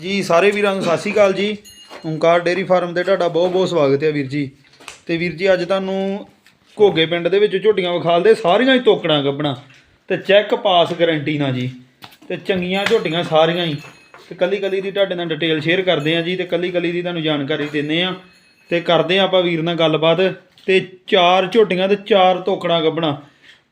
ਜੀ, ਸਾਰੇ ਵੀਰਾਂ ਨੂੰ ਸਤਿ ਸ਼੍ਰੀ ਅਕਾਲ ਜੀ। ਓਂਕਾਰ ਡੇਰੀ ਫਾਰਮ ਤੇ ਤੁਹਾਡਾ ਬਹੁਤ ਬਹੁਤ ਸਵਾਗਤ ਹੈ ਵੀਰ ਜੀ। ਤੇ ਵੀਰ ਜੀ, ਅੱਜ ਤੁਹਾਨੂੰ ਘੋਗੇ ਪਿੰਡ ਦੇ ਵਿੱਚ ਝੋਟੀਆਂ ਵਿਖਾਲਦੇ ਸਾਰੀਆਂ ਹੀ ਤੋਕੜਾਂ ਗੱਬਣਾ। ਤੇ ਚੈੱਕ ਪਾਸ ਗਾਰੰਟੀ ਨਾਲ ਜੀ। ਤੇ ਚੰਗੀਆਂ ਝੋਟੀਆਂ ਸਾਰੀਆਂ ਹੀ। ਤੇ ਕੱਲੀ ਕੱਲੀ ਦੀ ਤੁਹਾਡੇ ਨਾਲ ਡਿਟੇਲ ਸ਼ੇਅਰ ਕਰਦੇ ਆ ਜੀ ਤੇ ਕੱਲੀ ਕੱਲੀ ਦੀ ਤੁਹਾਨੂੰ ਜਾਣਕਾਰੀ ਦਿੰਨੇ ਆ ਤੇ ਕਰਦੇ ਆ ਆਪਾਂ ਵੀਰ ਨਾਲ ਗੱਲਬਾਤ। ਤੇ ਚਾਰ ਝੋਟੀਆਂ ਤੇ ਚਾਰ ਤੋਕੜਾਂ ਗੱਬਣਾ।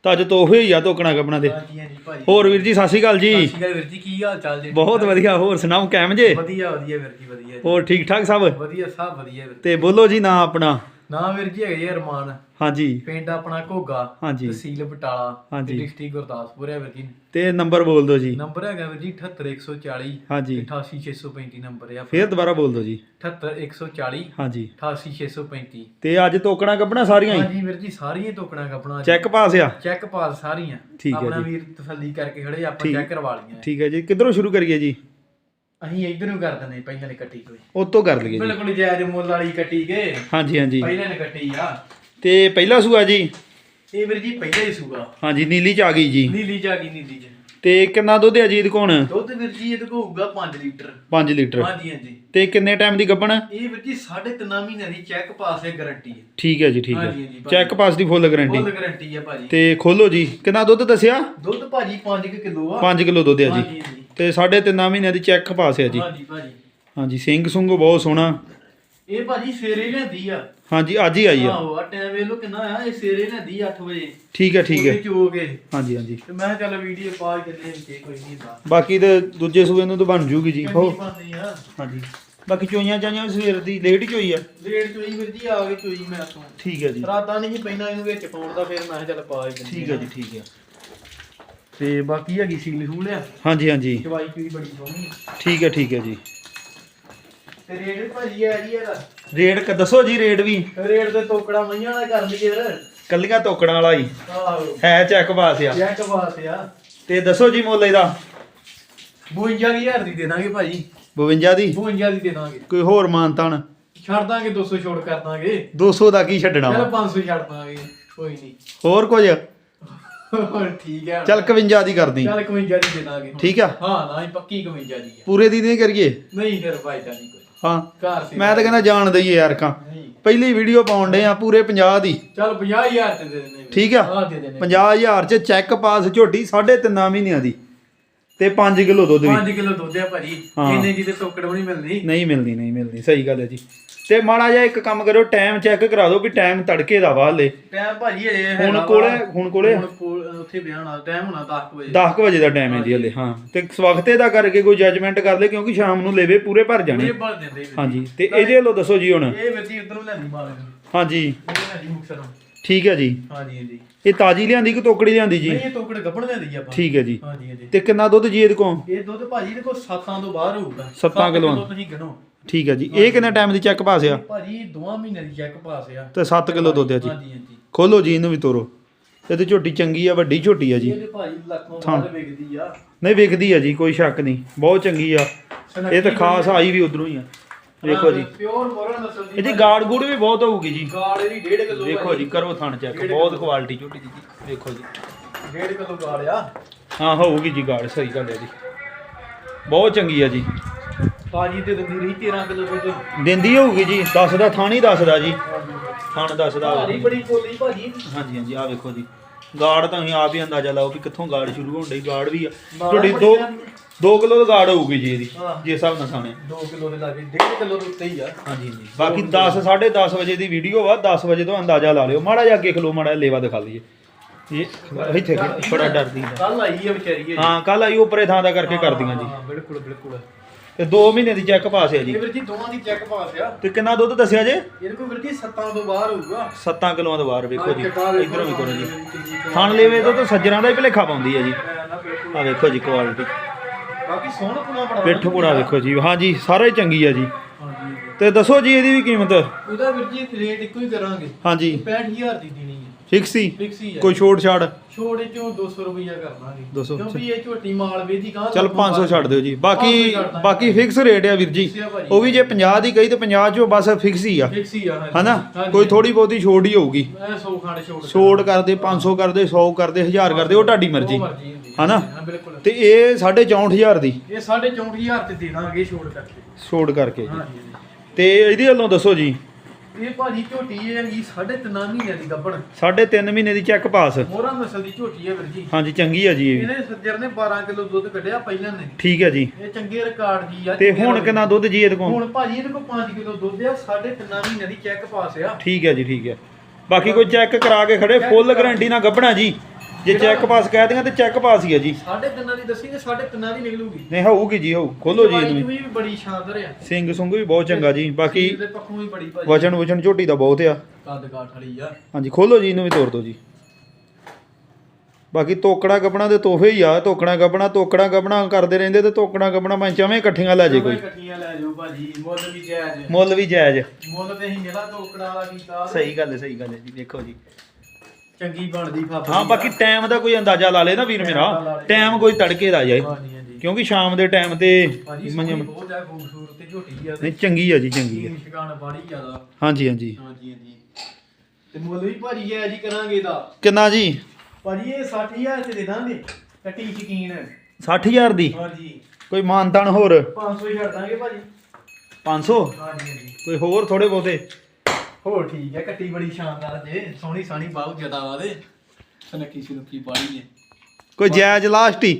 ਤਾਂ ਅੱਜ ਤੋਹਫੇ ਹੀ ਆ ਤੋਕੜਾਂ ਗੱਬਣਾ ਦੇ। ਹਾਂਜੀ ਹਾਂਜੀ ਭਾਜੀ। ਹੋਰ ਵੀਰ ਜੀ ਸਤਿ ਸ਼੍ਰੀ ਅਕਾਲ ਜੀ। ਸਤਿ ਸ਼੍ਰੀ ਅਕਾਲ ਵੀਰ ਜੀ ਕੀ ਹਾਲ ਚਾਲ ਜੀ? ਬਹੁਤ ਵਧੀਆ ਹੋਰ ਸੁਣਾਓ ਕੈਮ ਜੇ? ਵਧੀਆ ਵਧੀਆ ਵੀਰ ਜੀ ਵਧੀਆ ਜੀ। ਹੋਰ ਠੀਕ ਠਾਕ ਸਭ? ਵਧੀਆ ਸਭ ਵਧੀਆ ਵੀਰ ਤੇ ਬੋਲੋ ਜੀ ਨਾਂ ਆਪਣਾ। ਨਾ ਵੀਰ ਜੀ ਹੈਗੇ ਅਰਮਾਨ। ਹਾਂਜੀ। ਪਿੰਡ ਆਪਣਾ ਘੋਗਾ ਹਾਂਜੀ। ਤਹਿਸੀਲ ਬਟਾਲਾ ਹਾਂਜੀ। ਡਿਸਟ੍ਰਿਕਟ ਗੁਰਦਾਸਪੁਰ ਹੈ ਵੀਰ ਜੀ। ਤੇ ਨੰਬਰ ਬੋਲ ਦਿਓ ਜੀ। ਨੰਬਰ ਹੈਗਾ ਵੀਰ ਜੀ 78140 ਹਾਂਜੀ। 88635 ਨੰਬਰ ਹੈ ਫੇਰ ਦੁਬਾਰਾ ਬੋਲ ਦਿਓ ਜੀ। 78140 ਹਾਂਜੀ। 88635 ਤੇ ਅੱਜ ਤੋਕਣਾ ਕੱਢਣਾ ਸਾਰੀਆਂ ਹੀ? ਹਾਂਜੀ ਵੀਰ ਜੀ ਸਾਰੀਆਂ ਟੋਕਣਾ ਆਪਣਾ ਚੈੱਕ ਪਾਸ ਆ? ਚੈੱਕ ਪਾਸ ਸਾਰੀਆਂ। ਠੀਕ ਹੈ ਆਪਣਾ। ਵੀਰ ਤਸੱਲੀ ਕਰਕੇ ਖੜੇ ਆਪਾਂ ਠੀਕ। ਚੈੱਕ ਕਰਵਾ ਲਈਆਂ। ਠੀਕ ਹੈ ਜੀ। ਕਿੱਧਰੋਂ ਸ਼ੁਰੂ ਕਰੀਏ ਜੀ? ਅਸੀਂ ਇਧਰ ਨੂੰ ਕਰ ਦਿੰਦੇ ਪਹਿਲਾਂ ਨੇ ਕੱਟੀ ਕੋਈ। ਉਤੋਂ ਕਰ ਲਈਏ ਜੀ। ਬਿਲਕੁਲ ਜਾਇਜ਼ ਮੁੱਲ ਵਾਲੀ ਕੱਟੀ ਗਏ ਹਾਂਜੀ ਹਾਂਜੀ। ਪਹਿਲਾਂ ਨੇ ਕੱਟੀ ਆ। ਤੇ ਪਹਿਲਾ ਸੂਆ ਜੀ? ਇਹ ਵੀਰ ਜੀ ਪਹਿਲਾਂ ਹੀ ਸੂਗਾ ਹਾਂਜੀ ਨੀਲੀ ਚ ਆ ਗਈ ਜੀ। ਨੀਲੀ ਜਾ ਗਈ ਨੀਲੀ ਚ। ਤੇ ਕਿੰਨਾ ਦੁੱਧ ਹੈ ਜੀ ਇਹਦੇ ਕੋਲ? ਦੁੱਧ ਵੀਰ ਜੀ ਇਹਦੇ ਕੋਲ ਹੋਊਗਾ 5 ਲੀਟਰ। 5 ਲੀਟਰ। ਹਾਂਜੀ ਹਾਂਜੀ। ਤੇ ਕਿੰਨੇ ਟਾਈਮ ਦੀ ਗੱਬਣ ਇਹ ਵੀਰ ਜੀ 3.5 ਮਹੀਨਿਆਂ ਦੀ ਚੈੱਕ ਪਾਸ ਹੈ ਗਾਰੰਟੀ ਹੈ। ਠੀਕ ਹੈ ਜੀ ਠੀਕ ਹੈ। ਹਾਂਜੀ, ਹਾਂਜੀ, ਭਾਜੀ। ਚੈੱਕ ਪਾਸ ਦੀ ਫੁੱਲ ਗਾਰੰਟੀ। ਫੁੱਲ ਗਾਰੰਟੀ ਹੈ ਭਾਜੀ। ਤੇ ਖੋਲੋ ਜੀ। ਕਿੰਨਾ ਦੁੱਧ ਦੱਸਿਆ? ਦੁੱਧ ਭਾਜੀ 5 ਕਿਲੋ ਆ। 5 ਕਿਲੋ ਦੁੱਧ ਹੈ ਜੀ। ਹਾਂਜੀ ਹਾਂਜੀ। ਤੇ ਸਾਢੇ ਤਿੰਨਾਂ ਮਹੀਨਿਆਂ ਦੀ ਚੈੱਕ ਪਾਸ ਹੈ ਜੀ। ਹਾਂਜੀ ਭਾਜੀ। ਹਾਂਜੀ ਸਿੰਘ ਸੁੰਗ ਬਹੁਤ ਸੋਹਣਾ। ਇਹ ਭਾਜੀ ਸਵੇਰੇ ਲੈਂਦੀ ਆ। ਹਾਂਜੀ ਅੱਜ ਹੀ ਆਈ ਆ। ਆਹੋ ਆ ਟਾਈਮ ਵੇਖ ਲਓ ਕਿੰਨਾ ਆ ਇਹ ਸਵੇਰੇ ਲੈਂਦੀ 8 ਵਜੇ। ਠੀਕ ਹੈ ਠੀਕ ਹੈ ਚੋ ਕੇ। ਹਾਂਜੀ ਹਾਂਜੀ। ਤੇ ਮੈਂ ਕਿਹਾ ਚੱਲ ਵੀਡੀਓ ਪਾ ਕੇ ਚੱਲੇ ਵਿੱਚ ਕੋਈ ਨਹੀਂ ਦਾ ਬਾਕੀ ਤੇ ਦੂਜੇ ਸੂਏ ਨੂੰ ਤਾਂ ਬਣ ਜੂਗੀ ਜੀ। ਹੋ ਚੰਗੀ ਬਣਦੀ ਆ। ਹਾਂਜੀ। ਬਾਕੀ ਚੋਈਆਂ ਚਾਈਆਂ ਵੀ ਸਵੇਰ ਦੀ ਲੇਟ ਹੀ ਚੋਈ ਆ। ਰੇਟ ਚੋਈ ਵੀਰ ਜੀ ਆ ਗਈ ਚੋਈ ਮੈਂ ਤੋਂ ਠੀਕ ਹੈ ਜੀ। ਰਾਤਾਂ ਨਹੀਂ ਪੈਣਾ ਇਹਨੂੰ ਵਿੱਚ ਪਾਉਣ ਦਾ ਫਿਰ ਮੈਂ ਕਿਹਾ ਚੱਲ ਪਾ ਹੀ ਦਿੰਦੇ ਠੀਕ ਹੈ ਜੀ ਠੀਕ ਹੈ ਤੇ ਬਾਕੀ ਹੈਗੀ ਸੀਲ ਸੂਲ ਆ। ਹਾਂਜੀ ਹਾਂਜੀ। ਦਵਾਈ ਚੋਈ ਬੜੀ ਸੋਹਣੀ ਆ। ਠੀਕ ਹੈ ਠੀਕ ਹੈ ਜੀ। ਤੇ ਰੇਟ ਵੀ ਭਾਜੀ ਆ ਜੀ ਇਹਦਾ। ਰੇਟ ਕ ਦੱਸੋ ਜੀ ਰੇਟ ਵੀ। ਰੇਟ ਤੇ ਤੋਕੜਾ ਮਈਆਂ ਵਾਲਾ ਕਰ ਲਈਏ ਫਿਰ। ਕੱਲੀਆਂ ਤੋਕੜਾਂ ਵਾਲਾ ਹੀ। ਆਹੋ। ਹੈ ਚੈੱਕ ਪਾਸ ਆ। ਚੈੱਕ ਬਾਤ ਆ। ਤੇ ਦੱਸੋ ਜੀ ਮੁੱਲ ਇਹਦਾ। 52000 ਦੀ ਦੇ ਦਾਂਗੇ ਭਾਜੀ। 52 ਦੀ? 52 ਦੀ ਦੇ ਦਾਂਗੇ। ਕੋਈ ਹੋਰ ਮਾਨਤਾਨ ਛੱਡ ਦਾਂਗੇ 200 ਛੋੜ ਕਰ ਦਾਂਗੇ। 200 ਦਾ ਕੀ ਛੱਡਣਾ ਚਲ ਵਾ 500 ਛੱਡ ਦਾਂਗੇ ਕੋਈ ਨਹੀਂ। ਹੋਰ ਕੁਝ? ਹੋਰ ਠੀਕ ਹੈ ਚੱਲ 51 ਦੀ ਕਰਦੀ। ਚੱਲ 51 ਦੀ ਦੇ ਦਾਂਗੇ। ਠੀਕ ਆ? ਹਾਂ ਨਾ ਹੀ ਪੱਕੀ 51 ਦੀ ਆ। ਪੂਰੇ ਦੀ ਨਹੀਂ ਕਰੀਏ? ਨਹੀਂ ਫਿਰ ਤਾਂ ਨਹੀਂ ਕੋਈ। ਹਾਂ। ਘਰ ਸੀ। ਮੈਂ ਤਾਂ ਕਹਿੰਦਾ ਜਾਣ ਦਈਏ ਯਾਰ ਕਾ ਨਹੀਂ। ਪਹਿਲੀ ਵੀਡੀਓ ਪਾਉਣ ਡੇ ਆ ਪੂਰੇ 50 ਦੀ। ਚੱਲ 50000 ਤੇ ਦੇ ਦਿੰਦੇ ਠੀਕ ਆ? ਹਾਂ ਦੇ ਦਿੰਦੇ 50000 ਚ ਚੈੱਕ ਪਾਸ ਝੋਟੀ 3.5 ਮਹੀਨਿਆਂ ਦੀ। ਤੇ 5 ਕਿਲੋ ਦੁੱਧ ਵੀ। 5 ਕਿਲੋ ਦੁੱਧ ਆ ਭਾਜੀ। ਹਾਂ। ਇੰਨੇ ਦੀ ਤੇ ਟੋਕੜ ਵੀ ਨਹੀਂ ਮਿਲਦੀ। ਨਹੀਂ ਮਿਲਦੀ ਨਹੀਂ ਮਿਲਦੀ। ਸਹੀ ਗੱਲ ਹੈ ਜੀ। ਤੇ ਮਾੜਾ ਜਿਹਾ ਇੱਕ ਕੰਮ ਕਰਿਓ ਟਾਈਮ ਚੈੱਕ ਕਰਾ ਦਿਓ ਵੀ ਟਾਈਮ ਤੜਕੇ ਦਾ ਵਾ ਹਲੇ। ਟਾਈਮ ਭਾਜੀ ਹਜੇ ਹੁਣ ਕੋਲੇ। ਹੁਣ ਕੋਲੇ? ਹੁਣ ਕੋਲ ਉੱਥੇ ਵਿਆਹ ਨਾਲ ਟਾਈਮ ਹੋਣਾ 10 ਵਜੇ। 10 ਵਜੇ ਦਾ ਟਾਈਮ ਹੈ ਜੀ ਹਲੇ ਹਾਂ। ਤੇ ਸਵਖਤੇ ਦਾ ਕਰਕੇ ਕੋਈ ਜੱਜਮੈਂਟ ਕਰ ਲੈ ਕਿਉਂਕਿ ਸ਼ਾਮ ਨੂੰ ਲੇਵੇ ਪੂਰੇ ਭਰ ਜਾਣੇ। ਇਹ ਬਣ ਦਿੰਦੇ ਵੀਰ। ਹਾਂਜੀ। ਤੇ ਇਹਦੇ ਵੱਲੋਂ ਦੱਸੋ ਜੀ ਹੁਣ। ਇਹ ਵਿੱਤੀ ਉਧਰੋਂ ਮਾਲ ਨੂੰ ਹਾਂਜੀ। ਇਹ ਲੈਂਦੀ ਮੁਕਸਰੋਂ ਠੀਕ ਹੈ ਜੀ। ਹਾਂਜੀ ਹਾਂਜੀ। ਇਹ ਤਾਜੀ ਲਿਆਂਦੀ ਕਿ ਤੋਕੜੀ ਲਿਆਂਦੀ ਜੀ? ਨਹੀਂ ਇਹ ਟੋਕੜ ਗੱਪਣ ਲੈਂਦੀ ਆਪਾਂ। ਠੀਕ ਹੈ ਜੀ। ਹਾਂਜੀ ਹਾਂਜੀ। ਤੇ ਕਿੰਨਾ ਦੁੱਧ ਜੀ ਇਹਦੇ ਕੋਲ? ਇਹ ਦੁੱਧ ਭਾਜੀ ਦੇ ਕੋਲ 7 ਤੋਂ ਬਾਹਰ ਹੋਊਗਾ। ਸੱਤਾਂ ਸੱਤ ਕਿਲੋਆਂ। ਤੁਸੀਂ ਗਣੋ। ਠੀਕ ਹੈ ਜੀ। ਇਹ ਕਿੰਨੇ ਟਾਈਮ ਦੀ ਚੈੱਕ ਪਾਸ ਆ? ਭਾਜੀ ਦੋਵਾਂ ਮਹੀਨਿਆਂ ਦੀ ਚੈੱਕ ਪਾਸ ਆ। ਤੇ 7 ਕਿਲੋ ਦੁੱਧ ਆ ਜੀ। ਹਾਂਜੀ ਹਾਂਜੀ। ਖੋਲੋ ਜੀ ਇਹਨੂੰ ਵੀ ਤੋਰੋ। ਇਹ ਤੇ ਝੋਟੀ ਚੰਗੀ ਆ ਵੱਡੀ ਝੋਟੀ ਆ ਜੀ। ਇਹ ਤੇ ਭਾਜੀ ਲੱਖੋਂ ਬਾਹਰ ਵਿਕਦੀ ਆ। ਨਹੀਂ ਵਿਕਦੀ ਆ ਜੀ ਕੋਈ ਸ਼ੱਕ ਨਹੀਂ। ਬਹੁਤ ਚੰਗੀ ਆ। ਇਹ ਤਾਂ ਖਾਸ ਆਈ ਵੀ ਉਧਰੋਂ ਹੀ ਆ। ਵੇਖੋ ਜੀ। ਪਿਓਰ ਮੋਰਨ ਨਸਲ ਦੀ ਇਹਦੀ ਗਾੜ ਗੂੜ ਵੀ ਬਹੁਤ ਹੋਊਗੀ ਜੀ। ਗਾੜ ਇਹਦੀ 1.5 ਕਿਲੋ ਵੇਖੋ ਜੀ। ਕਰੋ ਥਣ ਚੈੱਕ ਬਹੁਤ ਕੁਆਲਿਟੀ ਝੋਟੀ ਦੀ ਜੀ। ਵੇਖੋ ਜੀ। 1.5 ਕਿਲੋ ਗਾੜ ਆ। ਹਾਂ ਹੋਊਗੀ ਜੀ ਗਾੜ ਸਹੀ ਗੱਲ ਹੈ ਜੀ। ਬਹੁਤ ਚੰਗੀ ਆ ਜੀ। ਭਾਜੀ ਤੇ ਦਿੰਦੀ ਰਹੀ 13 ਕਿਲੋ ਦੁੱਧ। ਦਿੰਦੀ ਹੋਊਗੀ ਜੀ। ਦੱਸਦਾ ਥਾਣ ਹੀ ਦੱਸਦਾ ਜੀ। ਥਣ ਦੱਸਦਾ। ਭਾਰੀ ਬੜੀ ਬੋਲੀ ਭਾਜੀ। ਹਾਂਜੀ ਹਾਂਜੀ ਆ ਵੇਖੋ ਜੀ। ਗਾੜ ਤਾਂ ਤੁਸੀਂ ਆਪ ਹੀ ਅੰਦਾਜ਼ਾ ਲਾਓ ਕਿ ਕਿੱਥੋਂ ਗਾੜ ਸ਼ੁਰੂ ਹੋਣ ਡਈ। ਗਾੜ ਵੀ ਆ। ਤੁਹਾਡੀ ਬੜੀ 2 ਆ। 2 ਕਿਲੋ ਦੀ ਗਾੜ ਹੋਊਗੀ ਜੀ ਇਹਦੀ ਹਾਂ। ਜੇ ਹਿਸਾਬ ਨਾਲ ਖਾਣੇ। 2 ਕਿਲੋ ਦੇ ਲਾਗੇ 1.5 ਕਿਲੋ ਦੇ ਉੱਤੇ ਹੀ ਆ। ਹਾਂਜੀ ਹਾਂਜੀ। ਬਾਕੀ 10 10:30 ਵਜੇ ਦੀ ਵੀਡੀਓ ਵਾ 10 ਵਜੇ ਤੋਂ ਅੰਦਾਜ਼ਾ ਲਾ ਲਿਓ। ਮਾੜਾ ਜਿਹਾ ਅੱਗੇ ਖਲੋ ਮਾੜਾ ਜਿਹਾ ਲੇਵਾ ਦਿਖਾ ਲਈਏ ਇਹ ਇੱਥੇ ਖੜੀ, ਬੜਾ ਡਰਦੀ ਹੈ ਕੱਲ ਆਈ ਆ ਵਿਚਾਰੀ ਇਹ। ਹਾਂ ਕੱਲ ਆਈ ਉਪਰੇ ਥਾਂ ਦਾ ਕਰਕੇ ਕਰਦੀਆਂ ਜੀ। ਹਾਂ ਬਿਲਕੁਲ ਬਿਲਕੁਲ। ਤੇ 2 ਮਹੀਨੇ ਦੀ ਚੈੱਕ ਪਾਸ ਹੈ ਜੀ। ਇਹ ਵੀਰ ਜੀ ਦੋਵਾਂ ਦੀ ਚੈੱਕ ਪਾਸ ਆ। ਤੇ ਕਿੰਨਾ ਦੁੱਧ ਦੱਸਿਆ ਜੇ? ਇਹਦੇ ਕੋਲ ਵੀਰ ਜੀ 7 ਤੋਂ ਬਾਹਰ ਹੋਊਗਾ। 7 ਕਿਲੋਆਂ ਤੋਂ ਬਾਹਰ ਵੇਖੋ ਜੀ। ਇਧਰੋਂ ਵੀ ਕਰੋ ਜੀ। ਥਣ ਲੇਵੇ ਤੋਂ ਤਾਂ ਸੱਜਰਾਂ ਦਾ ਹੀ ਭਲੇਖਾ ਪਾਉਂਦੀ ਹੈ ਜੀ ਆ ਵੇਖੋ ਜੀ ਕੁਆਲਿਟੀ ਬਾਕੀ ਸੋਹਣਾ ਪੁਣਾ ਬੜਾ ਪਿੱਠ ਪੁੜਾ ਵੇਖੋ ਜੀ ਹਾਂਜੀ ਸਾਰਾ ਹੀ ਚੰਗੀ ਆ ਜੀ। ਹਾਂਜੀ। ਤੇ ਦੱਸੋ ਜੀ ਇਹਦੀ ਵੀ ਕੀਮਤ? ਉਹਦਾ ਵੀਰ ਜੀ ਰੇਟ ਇੱਕੋ ਹੀ ਕਰਾਂਗੇ। ਹਾਂਜੀ। 65000 ਦੀ ਦੇਣੀ ਹੈ ਫਿਕਸ ਹੀ ਫਿਕਸ ਹੀ ਆ। ਕੋਈ ਛੋਟ ਛਾੜ? ਛੋੜੇ ਚੋਂ 200 ਰੁਪਈਆ ਕਰਨਾਂਗੇ। 200 ਕਿਉਂਕਿ ਇਹ ਝੋਟੀ ਮਾਲਵੇ ਦੀ ਗਾਂ ਚਲ 500 ਛੱਡ ਦਿਓ ਜੀ। ਬਾਕੀ 500 ਛੱਡ ਦਾਂਗੇ। ਬਾਕੀ ਫਿਕਸ ਰੇਟ ਆ ਵੀਰ ਜੀ। ਉਹ ਵੀ ਜੇ 50 ਦੀ ਕਹੀ ਤੇ 50 ਚੋਂ ਬਸ ਫਿਕਸ ਹੀ ਆ। ਫਿਕਸ ਹੀ ਆ। ਹਨਾ। ਕੋਈ ਥੋੜੀ ਬਹੁਤੀ ਛੋਟ ਹੀ ਹੋਊਗੀ। ਮੈਂ 100 ਖੰਡ ਛੋੜ ਛੋਟ ਕਰਦੇ 500 ਕਰਦੇ 100 ਕਰਦੇ 1000 ਕਰਦੇ ਉਹ ਤੁਹਾਡੀ ਮਰਜ਼ੀ। ਹਨਾ? ਤੇ ਇਹ 64000 ਦੀ। ਇਹ 64000 ਤੇ ਦੇ ਦਾਂਗੇ ਛੋੜ ਕਰਕੇ ਛੋਟ ਕਰਕੇ। ਤੇ ਇਹਦੇ ਵੱਲੋਂ ਦੱਸੋ ਜੀ। ਇਹ ਭਾਜੀ ਝੋਟੀ ਇਹ ਹੈਗੀ ਸਾਢੇ ਤਿੰਨਾਂ ਮਹੀਨਿਆਂ ਦੀ ਗੱਭਣ। ਸਾਢੇ ਤਿੰਨ ਮਹੀਨੇ ਦੀ ਚੈੱਕ ਪਾਸ ਮੋਹਰਾ ਨਸਲ ਦੀ ਝੋਟੀ ਹੈ ਵੀਰ ਜੀ। ਹਾਂਜੀ ਚੰਗੀ ਆ ਜੀ ਇਹ ਵੀ। ਇਹਨੇ ਸੱਜਰ ਨੇ 12 ਕਿਲੋ ਦੁੱਧ ਕੱਢਿਆ ਪਹਿਲਾਂ ਨੇ। ਠੀਕ ਹੈ ਜੀ। ਇਹ ਚੰਗੇ ਰਿਕਾਰਡ ਦੀ ਆ। ਤੇ ਚੰਗੇ ਹੁਣ ਰੋਡ ਕਿੰਨਾ ਦੁੱਧ ਜੀ ਇਹਦੇ ਕੋਲ? ਹੁਣ ਭਾਜੀ ਇਹਦੇ ਕੋਲ 5 ਕਿਲੋ ਦੁੱਧ ਆ ਸਾਢੇ ਤਿੰਨਾਂ ਮਹੀਨਿਆਂ ਦੀ ਚੈੱਕ ਪਾਸ ਆ। ਠੀਕ ਹੈ ਜੀ ਠੀਕ ਹੈ ਬਾਕੀ ਕੋਈ ਚੈੱਕ ਕਰਾ ਕੇ ਖੜੇ ਫੁੱਲ ਗਾਰੰਟੀ ਨਾਲ ਗੱਭਣਾ ਜੀ। ਜੇ ਚੈੱਕ ਪਾਸ ਕਹਿ ਦਿਆਂ ਤੇ ਚੈੱਕ ਪਾਸ ਹੀ ਹੈ ਜੀ। ਸਾਢੇ ਤਿੰਨਾਂ ਦੀ ਦੱਸੀ ਤੇ ਸਾਢੇ ਤਿੰਨਾਂ ਦੀ ਨਿਕਲੂਗੀ। ਨਹੀਂ ਹੋਊਗੀ ਜੀ ਹੋਊ। ਖੋਲੋ ਜੀ ਇਹਨੂੰ। ਵੀ ਬੜੀ ਸ਼ਾਨਦਾਰ ਆ। ਸਿੰਘ ਸੁੰਗ ਵੀ ਬਹੁਤ ਚੰਗਾ ਜੀ। ਬਾਕੀ ਇਹਦੇ ਪੱਖੋਂ ਵੀ ਬੜੀ ਭਾਜੀ। ਵਜਨ ਵਜਨ ਝੋਟੀ ਦਾ ਬਹੁਤ ਆ। ਕੱਦ ਕਾਠ ਵਾਲੀ ਆ। ਹਾਂਜੀ ਖੋਲੋ ਜੀ ਇਹਨੂੰ ਵੀ ਤੋੜ ਦਿਓ ਜੀ। ਬਾਕੀ ਤੋਕੜਾ ਗੱਬਣਾ ਦੇ ਤੋਹਫੇ ਹੀ ਆ। ਤੋਕੜਾ ਗੱਬਣਾ ਤੋਕੜਾ ਗੱਬਣਾ ਕਰਦੇ ਰਹਿੰਦੇ ਤੇ ਤੋਕੜਾ ਗੱਬਣਾ ਮੈਂ ਚਾਵੇਂ ਇਕੱਠੀਆਂ ਲੈ ਜੇ ਕੋਈ। ਇਕੱਠੀਆਂ ਲੈ ਜਾਓ ਭਾਜੀ। ਮੁੱਲ ਵੀ ਜਾਇਜ਼ ਮੁੱਲ ਵੀ ਜਾਇਜ਼ ਮੁੱਲ ਤੇ ਅਸੀਂ ਜਿਹੜਾ ਟੋਕੜਾ ਵਾਲਾ ਕੀਤਾ। ਸਹੀ ਗੱਲ ਹੈ ਸਹੀ ਗੱਲ ਹੈ ਜੀ। ਦੇਖੋ ਜੀ। ਚੰਗੀ ਬਣਦੀ ਫਾਫਾ ਹਾਂ ਬਾਕੀ ਟਾਈਮ ਦਾ ਕੋਈ ਅੰਦਾਜ਼ਾ ਲਾ ਲੇ ਨਾ ਵੀਰ ਮੇਰਾ। ਟਾਈਮ ਕੋਈ ਤੜਕੇ ਦਾ ਜਾਏ। ਹਾਂਜੀ ਹਾਂਜੀ ਕਿਉਂਕਿ ਸ਼ਾਮ ਦੇ ਟਾਈਮ ਤੇ ਭਾਜੀ ਮੰਝ- ਸੋਹਣੀ ਬਹੁਤ ਜ਼ਿਆਦਾ ਖੂਬਸੂਰਤ ਤੇ ਝੋਟੀ ਆ ਨਹੀਂ ਚੰਗੀ ਆ ਜੀ ਚੰਗੀ ਆ। ਸ਼ਿਕਾਨ ਬਾੜੀ ਜ਼ਿਆਦਾ ਹਾਂਜੀ ਹਾਂਜੀ। ਹਾਂਜੀ ਹਾਂਜੀ। ਤੇ ਮੁੱਲ ਵੀ ਭਾਜੀ ਹੈ ਜੀ ਕਰਾਂਗੇ ਇਹਦਾ ਕਿੰਨਾ ਜੀ? ਭਾਜੀ ਇਹ 60000 ਤੇ ਦੇ ਦਾਂਗੇ ਕੱਟੀ ਸ਼ਕੀਨ 60000 ਦੀ? ਹਾਂਜੀ। ਕੋਈ ਮਾਨਤਾਨ ਹੋਰ? 500 ਛੱਡ ਦਾਂਗੇ ਭਾਜੀ। 500 ਹਾਂਜੀ ਹਾਂਜੀ। ਕੋਈ ਹੋਰ ਥੋੜੇ ਬਹੁਤੇ? ਹੋਰ ਠੀਕ ਹੈ ਕੱਟੀ ਬੜੀ ਸ਼ਾਨਦਾਰ ਜੇ ਸੋਹਣੀ ਸਾਣੀ ਬਹੁਤ ਜ਼ਿਆਦਾ ਆਦੇ ਸਨੱਕੀ ਸੁਨੱਕੀ ਬਾੜੀ ਜੇ। ਕੋਈ ਜਾਇਜ਼ ਲਾਸਟ ਹੀ?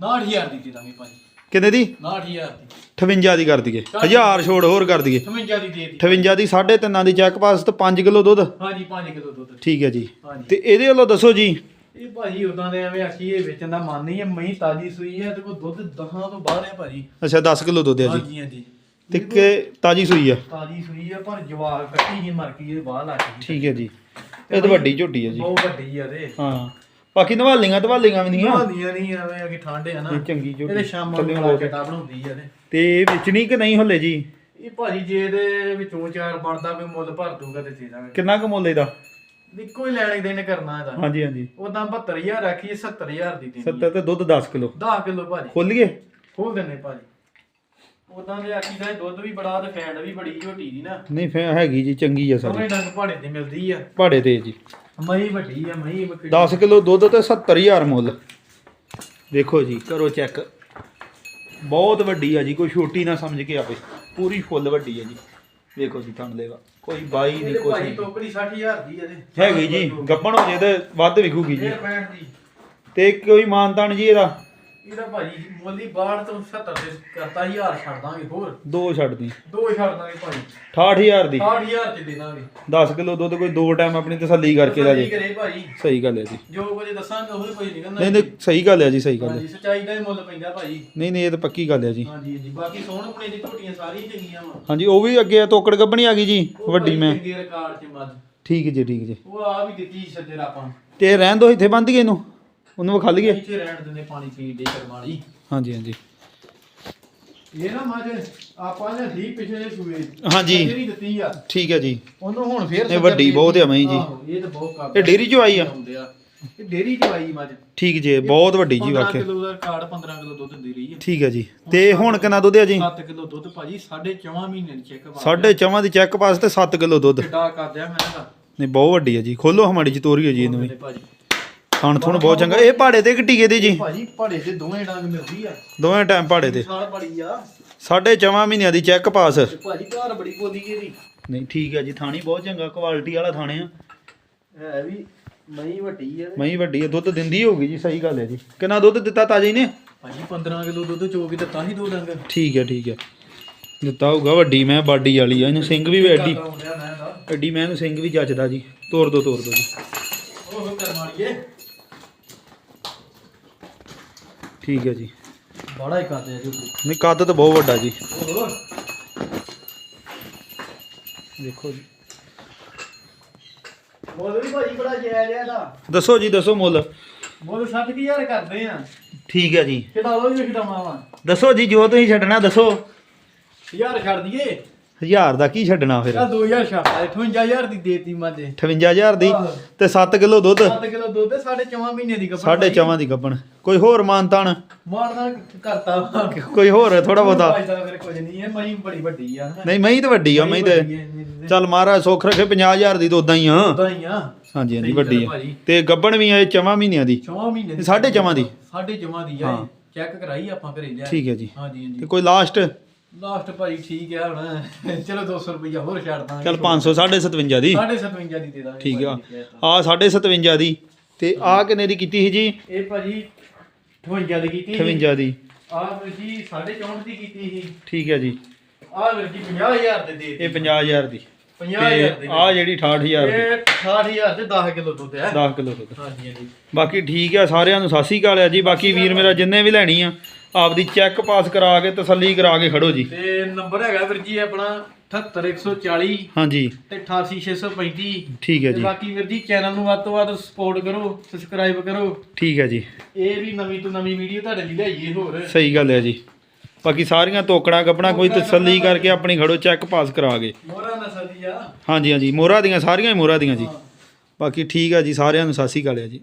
69000 ਦੀ ਦੇ ਦਾਂਗੇ ਭਾਜੀ ਕਿੰਨੇ ਦੀ? 69000 ਦੀ। 58 ਦੀ ਕਰ ਦਈਏ। 1000 ਛੋੜ ਹੋਰ ਕਰ ਦਈਏ। 57 ਦੀ ਦੇ ਦੀ 58 ਦੀ 3.5 ਦੀ ਚੈੱਕ ਪਾਸ ਤੇ 5 ਕਿਲੋ ਦੁੱਧ? ਹਾਂਜੀ 5 ਕਿਲੋ ਦੁੱਧ। ਠੀਕ ਹੈ ਜੀ। ਹਾਂਜੀ। ਤੇ ਇਹਦੇ ਵੱਲੋਂ ਦੱਸੋ ਜੀ। ਇਹ ਭਾਜੀ ਉਦਾਂ ਦੇ ਐਵੇਂ ਆਖੀਏ ਵੇਚਣ ਦਾ ਮਨ ਨਹੀਂ ਹੈ ਮਹੀਂ ਤਾਜੀ ਸੂਈ ਹੈ ਤੇ ਕੋ ਦੁੱਧ ਦਹਾਂ ਤੋਂ ਬਾਹਰ ਹੈ ਭਾਜੀ ਅੱਛਾ 10 ਕਿਲੋ ਦੁੱਧ ਹੈ ਜੀ। ਹਾਂਜੀ ਹਾਂਜੀ। ਤੇ ਕਿ ਤਾਜੀ ਸੂਈ ਆ। ਤਾਜੀ ਸੂਈ ਹੈ ਪਰ ਜਵਾਕ ਕੱਟੀ ਹੀ ਮਰ ਗਈ ਇਹ ਬਾਹਰ ਲੱਗ ਗਈ। ਠੀਕ ਹੈ ਜੀ। ਇਹ ਤਾਂ ਵੱਡੀ ਝੋਟੀ ਹੈ ਜੀ। ਬਹੁਤ ਵੱਡੀ ਆ ਤੇ। ਹਾਂ। ਬਾਕੀ ਨਵਾਲੀਆਂ ਤਵਾਲੀਆਂ ਵੀ ਨਹੀਂ ਆ। ਹੁੰਦੀਆਂ ਨਹੀਂ ਐਵੇਂ ਕਿ ਠੰਡੇ ਆ ਨਾ। ਇਹ ਚੰਗੀ ਝੋਟੀ ਇਹਦੇ ਸ਼ਾਮਾਂ ਨੂੰ ਲਾ ਕੇ ਟਾ ਬਣਾਉਂਦੀ ਆ ਤੇ। ਤੇ ਵੇਚਣੀ ਕਿ ਨਹੀਂ ਹੱਲੇ ਜੀ? ਇਹ ਭਾਜੀ ਜੇ ਇਹਦੇ ਵਿੱਚੋਂ ਚਾਰ ਬਣਦਾ ਕੋਈ ਮੁੱਲ ਭਰ ਦੂਗਾ ਤੇ ਦੇ ਦਾਂਗੇ। ਕਿੰਨਾ ਕੁ ਮੁੱਲ ਇਹਦਾ? ਇੱਕੋ ਹੀ ਲੈਣੇ ਦੇਣੇ ਕਰਨਾ ਇਹਦਾ। ਹਾਂਜੀ ਹਾਂਜੀ। ਉਦਾਂ 72000 ਆਖੀਏ 70000 ਦੀ ਦੇਣੀ 70 ਤੇ ਦੁੱਧ 10 ਕਿਲੋ। 10 ਕਿਲੋ ਭਾਜੀ। ਖੋਲੀਏ? ਖੋਲ ਦਿੰਨੇ ਭਾਜੀ। ਉਦਾਂ ਦੇ ਆਖੀ ਦਾ ਦੁੱਧ ਵੀ ਬੜਾ ਤੇ ਫੈਟ ਵੀ ਬੜੀ ਝੋਟੀ ਦੀ ਨਾ। ਨਹੀਂ ਫੇ ਹੈਗੀ ਜੀ ਚੰਗੀ ਆ ਸਾਡੀ। ਦੋਵੇਂ ਡੰਗ ਪਹਾੜੇ ਤੇ ਮਿਲਦੀ ਆ। ਪਹਾੜੇ ਤੇ ਜੀ। ਮਈ ਵੱਡੀ ਆ ਮਈ ਵੱਡੀ 10 ਕਿਲੋ ਦੁੱਧ ਤੇ 70000 ਮੁੱਲ। ਦੇਖੋ ਜੀ ਕਰੋ ਚੈੱਕ। ਬਹੁਤ ਵੱਡੀ ਆ ਜੀ ਕੋਈ ਛੋਟੀ ਨਾ ਸਮਝ ਕੇ ਆਵੇ। ਪੂਰੀ ਫੁੱਲ ਵੱਡੀ ਆ ਜੀ। ਦੇਖੋ ਜੀ ਤੁਹਾਨੂੰ ਦੇਗਾ ਕੋਈ ਬਾਈ ਨਹੀਂ ਭਾਜੀ ਨਹੀਂ। ਟੋਕਰੀ 60000 ਦੀ ਇਹਦੇ। ਹੈਗੀ ਜੀ ਗੱਪਣ ਹੋ ਜੇ ਤੇ ਵੱਧ ਵਿਕੂਗੀ ਜੀ। 65 ਦੀ। ਤੇ ਕੋਈ ਮਾਨਤਾਨ ਜੀ ਇਹਦਾ। ਇਹਦਾ ਭਾਜੀ ਮੁੱਲੀ 62 ਤੋਂ 70 ਦੇ ਕਰਤਾ 1000 ਛੱਡ ਦਾਂਗੇ ਹੋਰ। ਦੋ ਛੱਡ ਦੀ। ਦੋ ਛੱਡ ਦਾਂਗੇ ਭਾਜੀ 68000 ਦੀ। 60000 ਚ ਦੇ ਦਾਂਗੇ। 10 ਕਿਲੋ ਦੁੱਧ ਕੋਈ ਦੋ ਟਾਈਮ ਆਪਣੀ ਤਸੱਲੀ ਕਰਕੇ ਲੈ ਜੇ। ਕਰੇ ਭਾਜੀ ਸਹੀ ਗੱਲ ਹੈ ਜੀ। ਜੋ ਕੁਝ ਦੱਸਾਂਗੇ ਉਹ ਕੋਈ ਨਿਕਲਣਾ ਨਹੀਂ ਨਹੀਂ ਸਹੀ ਗੱਲ ਹੈ ਜੀ ਸਹੀ ਗੱਲ ਹੈ। ਹਾਂਜੀ ਸਚਾਈ ਦਾ ਹੀ ਮੁੱਲ ਪੈਂਦਾ ਭਾਜੀ ਨਹੀਂ ਨਹੀਂ ਇਹ ਤਾਂ ਪੱਕੀ ਗੱਲ ਹੈ ਜੀ। ਹਾਂਜੀ ਹਾਂਜੀ ਬਾਕੀ ਸੋਹਣ ਆਪਣੇ ਦੀ ਝੋਟੀਆਂ ਸਾਰੀਆਂ ਚੰਗੀਆਂ ਵਾ। ਹਾਂਜੀ ਉਹ ਵੀ ਅੱਗੇ ਤੋਕੜ ਗੱਬਣੀ ਆ ਗਈ ਜੀ ਵੱਡੀ ਮੈਂ। ਚੰਗੇ ਰਿਕਾਰਡ ਚ ਮੱਝ। ਠੀਕ ਜੀ ਠੀਕ ਜੀ। ਉਹ ਆ ਵੀ ਦਿੱਤੀ ਸੱਜਰ ਆਪਾਂ। ਤੇ ਰਹਿਣ ਦੋ ਇੱਥੇ ਬੰਦ ਗਏ ਇਹਨੂੰ। ਉਹਨੂੰ ਵਿਖਾ ਲਈਏ ਇੱਥੇ ਰਹਿਣ ਦਿੰਦੇ ਪਾਣੀ ਪੀਣ ਦੇ ਕਰਮਾਲੀ ਹਾਂਜੀ ਹਾਂਜੀ। ਇਹ ਨਾ ਮੱਝ ਆਪਾਂ ਨੇ ਦੀ ਪਿਛਲੇ ਸੂਏ। ਹਾਂਜੀ। ਜਿਹੜੀ ਦਿੱਤੀ ਆ। ਠੀਕ ਹੈ ਜੀ। ਉਹਨੂੰ ਹੁਣ ਫੇਰ ਇਹ ਵੱਡੀ ਬਹੁਤ ਆ ਮਹੀਂ ਜੀ। ਆਹੋ, ਇਹ ਤਾਂ ਬਹੁਤ ਕੰਮ ਇਹ ਡੇਅਰੀ ਚੋਂ ਆਈ ਆ? ਇਹ ਡੇਰੀ ਚ ਆਈ ਮੱਝ। ਠੀਕ ਜੀ ਬਹੁਤ ਵੱਡੀ ਜੀ 15 ਵਾਕਿਆ। ਕਿਲੋ ਦਾ ਰਿਕਾਰਡ 15 ਕਿਲੋ ਦੁੱਧ ਦਿੰਦੀ ਰਹੀ ਆ। ਠੀਕ ਹੈ ਜੀ। ਤੇ ਹੁਣ ਕਿੰਨਾ ਦੁੱਧ ਹੈ ਜੀ? 7 ਕਿਲੋ ਦੁੱਧ ਭਾਜੀ 4.5 ਮਹੀਨੇ ਦੀ ਚੈੱਕ ਸਾਢੇ ਚਵਾਂ ਦੀ ਚੈੱਕ ਪਾਸ ਤੇ 7 ਕਿਲੋ ਦੁੱਧ। ਕਿੱਡਾ ਕਰ ਦਿਆ ਮੈਂ ਦਾ ਨਹੀਂ ਬਹੁਤ ਵੱਡੀ ਹੈ ਜੀ। ਖੋਲੋ ਹਮਾੜੀ ਚ ਤੋਰੀ ਹੈ ਜੀ ਇਹਨੂੰ ਵੀ। ਭਾਜੀ। ਥਣ ਥੁਣ ਬਹੁਤ ਚੰਗਾ। ਇਹ ਪਹਾੜੇ ਤੇ ਕਿ ਟੀਕੇ ਦੇ ਜੀ? ਭਾਜੀ ਪਹਾੜੇ ਤੇ ਦੋਵੇਂ ਡੰਗ ਮਿਲਦੀ ਆ। ਦੋਵੇਂ ਟਾਈਮ ਪਹਾੜੇ ਤੇ। ਸਾਲ ਬੜੀ ਆ। ਸਾਢੇ ਚਵਾਂ ਮਹੀਨਿਆਂ ਦੀ ਚੈੱਕ ਪਾਸ। ਤੇ ਭਾਜੀ ਘਰ ਬੜੀ ਬੋਲੀ ਇਹਦੀ। ਨਹੀਂ ਠੀਕ ਹੈ ਜੀ ਥਾਣੀ ਬਹੁਤ ਚੰਗਾ ਕੁਆਲਿਟੀ ਵਾਲਾ ਥਾਣੇ ਆ। ਹੈ ਵੀ ਮਹੀਂ ਵੱਡੀ ਆ। ਮਹੀਂ ਵੱਡੀ ਹੈ ਦੁੱਧ ਦਿੰਦੀ ਹੋਊਗੀ ਜੀ ਸਹੀ ਗੱਲ ਹੈ ਜੀ। ਕਿੰਨਾ ਦੁੱਧ ਦਿੱਤਾ ਤਾਜਾ ਜੀ ਨੇ? ਭਾਜੀ 15 ਕਿਲੋ ਦੁੱਧ ਚੋ ਕੇ ਦਿੱਤਾ ਸੀ ਦੋ ਡੰਗ। ਠੀਕ ਹੈ ਠੀਕ ਹੈ। ਦਿੱਤਾ ਹੋਊਗਾ ਵੱਡੀ ਮੈਂ ਬਾਡੀ ਵਾਲੀ ਆ। ਇਹਨੂੰ ਸਿੰਘ ਵੀ ਐਡੀ ਆਉਂਦਿਆ ਐਡੀ ਮੈਂ ਇਹਨੂੰ ਸਿੰਘ ਵੀ ਜੱਜਦਾ ਜੀ। ਤੋੜ ਦੋ ਤੋੜ ਦੋ ਜੀ। ਉਹ ਕਰਮਾਲੀਏ ਠੀਕ ਹੈ ਜੀ। ਬੜਾ ਹੀ ਕਰਦੇ ਆ ਜੀ ਨਹੀਂ ਕੱਦ ਤਾਂ ਬਹੁਤ ਵੱਡਾ ਜੀ। ਦੇਖੋ ਜੀ। ਮੁੱਲ ਵੀ ਭਾਜੀ ਬੜਾ ਜਾਇਜ਼ ਆ ਦਾ ਦੱਸੋ ਜੀ ਦੱਸੋ ਮੁੱਲ। ਮੁੱਲ 60000 ਕਰਦੇ ਆ। ਠੀਕ ਹੈ ਜੀ। ਕਿਤਾ ਲੋ ਜੀ ਮਾਵਾ ਦੱਸੋ ਜੀ ਜੋ ਤੁਸੀਂ ਛੱਡਣਾ ਦੱਸੋ। ਯਾਰ ਛੱਡ ਦਈਏ। ਹਜ਼ਾਰ ਦਾ ਕੀ ਛੱਡਣਾ ਫਿਰ? ਆ 2000 ਛਾਪਾ 58000 ਦੀ ਦੇਤੀ ਮਾਝੇ 58000 ਦੀ ਆਹੋ। ਤੇ 7 ਕਿਲੋ ਦੁੱਧ? 7 ਕਿਲੋ ਦੁੱਧ ਸਾਢੇ ਚੌਵਾਂ ਮਹੀਨੇ ਦੀ ਗੱਭਣ ਸਾਢੇ ਚਵਾਂ ਦੀ ਗੱਬਣ ਕੋਈ ਹੋਰ ਮਾਨਤਾਨ ਮਾਰਨਾ ਕਰਤਾ ਵਾ। ਕੋਈ ਹੋਰ ਥੋੜਾ ਬਹੁਤਾ? ਭਾਈ ਸਾਹਿਬ ਫਿਰ ਕੁਝ ਨਹੀਂ ਹੈ ਮਹੀਂ ਬੜੀ ਵੱਡੀ ਆ। ਨਹੀਂ ਮਹੀਂ ਤਾਂ ਵੱਡੀ ਆ ਮਹੀਂ ਤੇ ਚੱਲ ਮਹਾਰਾਜ ਸੁੱਖ ਰੱਖੇ 50000 ਦੀ ਤਾਂ ਉਦਾਂ ਹੀ ਆ। ਉਦਾਂ ਹੀ ਆ। ਹਾਂਜੀ ਹਾਂਜੀ ਸਹੀ ਵੱਡੀ ਆ। ਭਾਜੀ। ਤੇ ਗੱਬਣ ਵੀ ਆ ਇਹ ਚਵਾਂ ਮਹੀਨਿਆਂ ਦੀ। ਚੌਵਾਂ ਮਹੀਨੇ ਇਹ ਸਾਢੇ ਚੌਵਾਂ ਦੀ? ਸਾਢੇ ਚੌਵਾਂ ਦੀ ਆ ਹਾਂ। ਚੈੱਕ ਕਰਾਈ ਆਪਾਂ ਘਰੇ ਲਿਆ ਠੀਕ ਹੈ ਜੀ। ਹਾਂਜੀ ਹਾਂਜੀ। ਤੇ ਕੋਈ ਲਾਸਟ? ਲਾਸਟ ਭਾਈ ਠੀਕ ਹੈ ਹੁਣ। ਚਲੋ 200 ਰੁਪਇਆ ਹੋਰ ਛੱਡ ਦਾਂਗੇ। ਚੱਲ 500 57 ਦੀ। ਸਾਢੇ 57 ਦੀ ਦੇ ਦਾਂਗੇ ਠੀਕ ਆ। ਆ 57 ਦੀ। ਤੇ ਆ ਕਿੰਨੇ ਦੀ ਕੀਤੀ ਸੀ ਜੀ? ਇਹ ਭਾਜੀ 58 ਦੀ ਕੀਤੀ 58 ਦੀ। ਆ ਜੀ 64 ਦੀ ਕੀਤੀ ਸੀ। ਠੀਕ ਹੈ ਜੀ। ਆ ਵੀਰ ਜੀ 50000 ਦੇ ਦੇ ਇਹ 50000 ਦੀ। 50000 ਤੇ ਦੀ ਆ ਜਿਹੜੀ 68000 ਦੀ। ਇਹ 68000 ਤੇ 10 ਕਿਲੋ ਦੁੱਧ ਹੈ 10 ਕਿਲੋ ਦੁੱਧ। ਹਾਂਜੀ ਹਾਂਜੀ। ਬਾਕੀ ਠੀਕ ਆ ਸਾਰਿਆਂ ਨੂੰ ਸਤਿ ਸ਼੍ਰੀ ਅਕਾਲ ਆ ਜੀ। ਬਾਕੀ ਵੀਰ ਮੇਰਾ ਜਿੰਨੇ ਵੀ ਲੈਣੀ ਆ ਆਪਦੀ ਚੈੱਕ ਪਾਸ ਕਰਾ ਕੇ ਤਸੱਲੀ ਕਰਾ ਕੇ ਖੜੋ ਜੀ। ਤੇ ਨੰਬਰ ਹੈਗਾ ਵੀਰ ਜੀ ਆਪਣਾ 78140 ਹਾਂਜੀ। ਤੇ 88635 ਠੀਕ ਹੈ ਜੀ। ਬਾਕੀ ਵੀਰ ਜੀ ਚੈਨਲ ਨੂੰ ਵੱਧ ਤੋਂ ਵੱਧ ਸਪੋਰਟ ਕਰੋ ਸਬਸਕ੍ਰਾਈਬ ਕਰੋ। ਠੀਕ ਹੈ ਜੀ। ਇਹ ਵੀ ਨਵੀਂ ਤੋਂ ਨਵੀਂ ਵੀਡੀਓ ਤੁਹਾਡੇ ਲਈ ਲਿਆਈਏ ਹੋਰ। ਸਹੀ ਗੱਲ ਹੈ ਜੀ। ਬਾਕੀ ਸਾਰੀਆਂ ਤੋਕੜਾਂ ਕੱਪਣਾ ਕੋਈ ਤਸੱਲੀ ਕਰਕੇ ਆਪਣੀ ਖੜੋ ਚੈੱਕ ਪਾਸ ਕਰਾ ਕੇ। ਮੋਹਰਾ ਨਸਲ ਦੀ ਆ। ਹਾਂਜੀ ਹਾਂਜੀ। ਮੋਹਰਾ ਦੀਆਂ ਸਾਰੀਆਂ ਹੀ ਮੋਹਰਾ ਦੀਆਂ ਜੀ। ਬਾਕੀ ਠੀਕ ਆ ਜੀ ਸਾਰਿਆਂ ਨੂੰ ਸਤਿ ਸ਼੍ਰੀ ਅਕਾਲ ਆ ਜੀ।